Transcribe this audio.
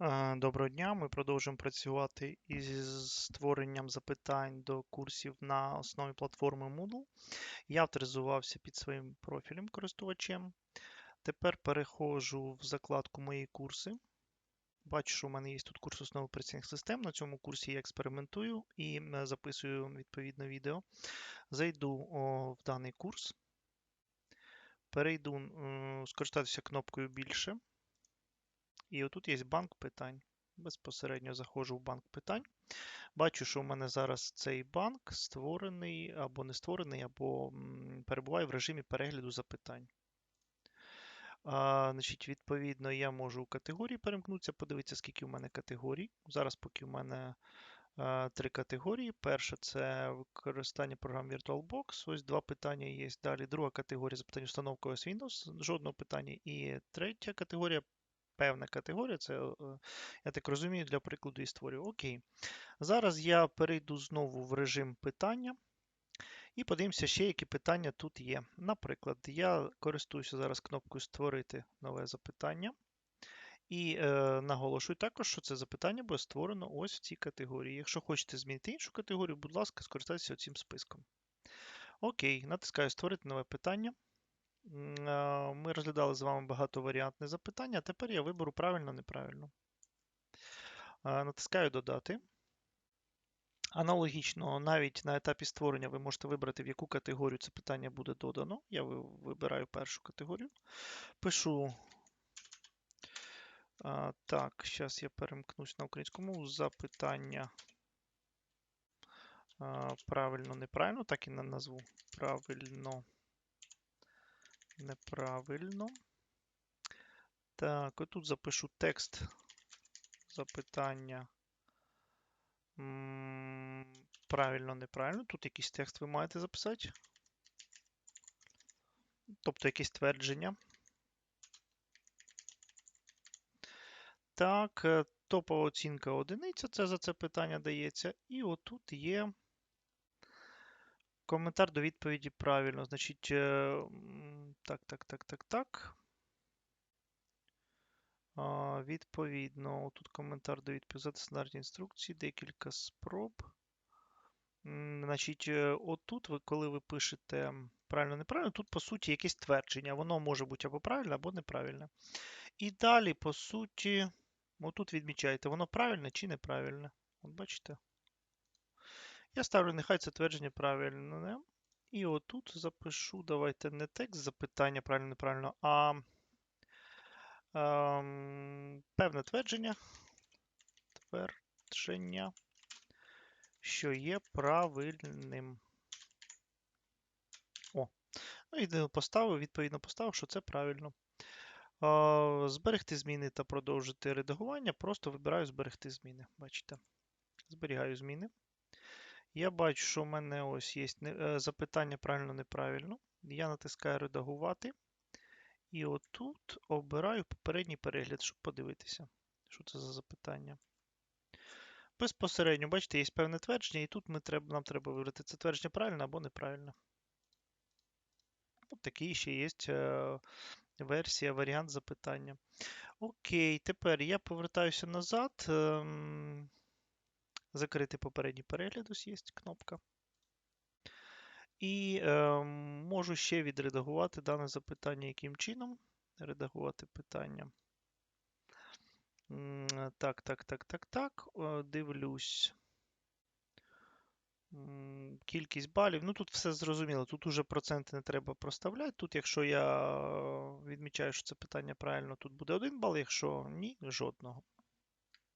Е, Доброго дня. Ми продовжуємо працювати із створенням запитань до курсів на основі платформи Moodle. Я авторизувався під своїм профілем користувачем. Тепер переходжу в закладку Мої курси. Бачу, що в мене є тут курс основи операційних систем. На цьому курсі я експериментую і е, записую відповідне відео. Зайду в даний курс, перейду скористатися кнопкою більше. І отут є банк питань. Безпосередньо заходжу в банк питань. Бачу, що у мене зараз цей банк створений або не створений, або перебуває в режимі перегляду запитань. А, значить, Відповідно, я можу у категорії перемкнутися, подивитися, скільки у мене категорій. Зараз, поки у мене а, три категорії. Перша це використання програм VirtualBox. Ось два питання є. Далі друга категорія запитань установка ось Windows, жодного питання. І третя категорія певна категорія, це, е, я так розумію, для прикладу і створюю. Окей. Зараз я перейду знову в режим питання. І подивимося ще, які питання тут є. Наприклад, я користуюся зараз кнопкою Створити нове запитання. І е, наголошую також, що це запитання буде створено ось в цій категорії. Якщо хочете змінити іншу категорію, будь ласка, скористайтеся цим списком. Окей, натискаю Створити нове питання. Ми розглядали з вами багатоваріантне запитання, а тепер я виберу правильно, неправильно. Натискаю Додати. Аналогічно, навіть на етапі створення ви можете вибрати, в яку категорію це питання буде додано. Я вибираю першу категорію. Пишу. Так, зараз я перемкнусь на українську мову. Запитання. Правильно, неправильно, так і назву. Правильно неправильно. Так, отут запишу текст запитання. Правильно, неправильно. Тут якийсь текст ви маєте записати. Тобто якесь твердження. Так, е, топова оцінка одиниця, це за це питання дається. І отут є коментар до відповіді правильно. Значить, е, так, так, так, так, так. А, Відповідно, тут коментар до відповіді стандартні інструкції, декілька спроб. Значить, е, отут, ви, коли ви пишете правильно, неправильно, тут, по суті, якесь твердження. Воно може бути або правильне, або неправильне. І далі, по суті, отут відмічаєте, воно правильне чи неправильне. От бачите? Я ставлю, нехай це твердження правильне. І отут запишу, давайте не текст запитання, правильно, неправильно, а ем, певне твердження. Твердження, що є правильним. О, ну і поставив, відповідно поставив, що це правильно. Е, зберегти зміни та продовжити редагування. Просто вибираю зберегти зміни. Бачите? Зберігаю зміни. Я бачу, що в мене ось є е, запитання правильно-неправильно. Я натискаю редагувати. І отут обираю попередній перегляд, щоб подивитися, що це за запитання. Безпосередньо, бачите, є певне твердження, і тут ми треба, нам треба вибрати це твердження правильно або неправильно. От такий ще є е, версія, варіант запитання. Окей, тепер я повертаюся назад. Закрити попередній перегляд, ось є кнопка. І е, можу ще відредагувати дане запитання, яким чином. Редагувати питання. Так, так, так, так, так. Е, дивлюсь. Кількість балів. Ну, тут все зрозуміло. Тут уже проценти не треба проставляти. Тут, якщо я відмічаю, що це питання правильно, тут буде один бал, якщо ні, жодного.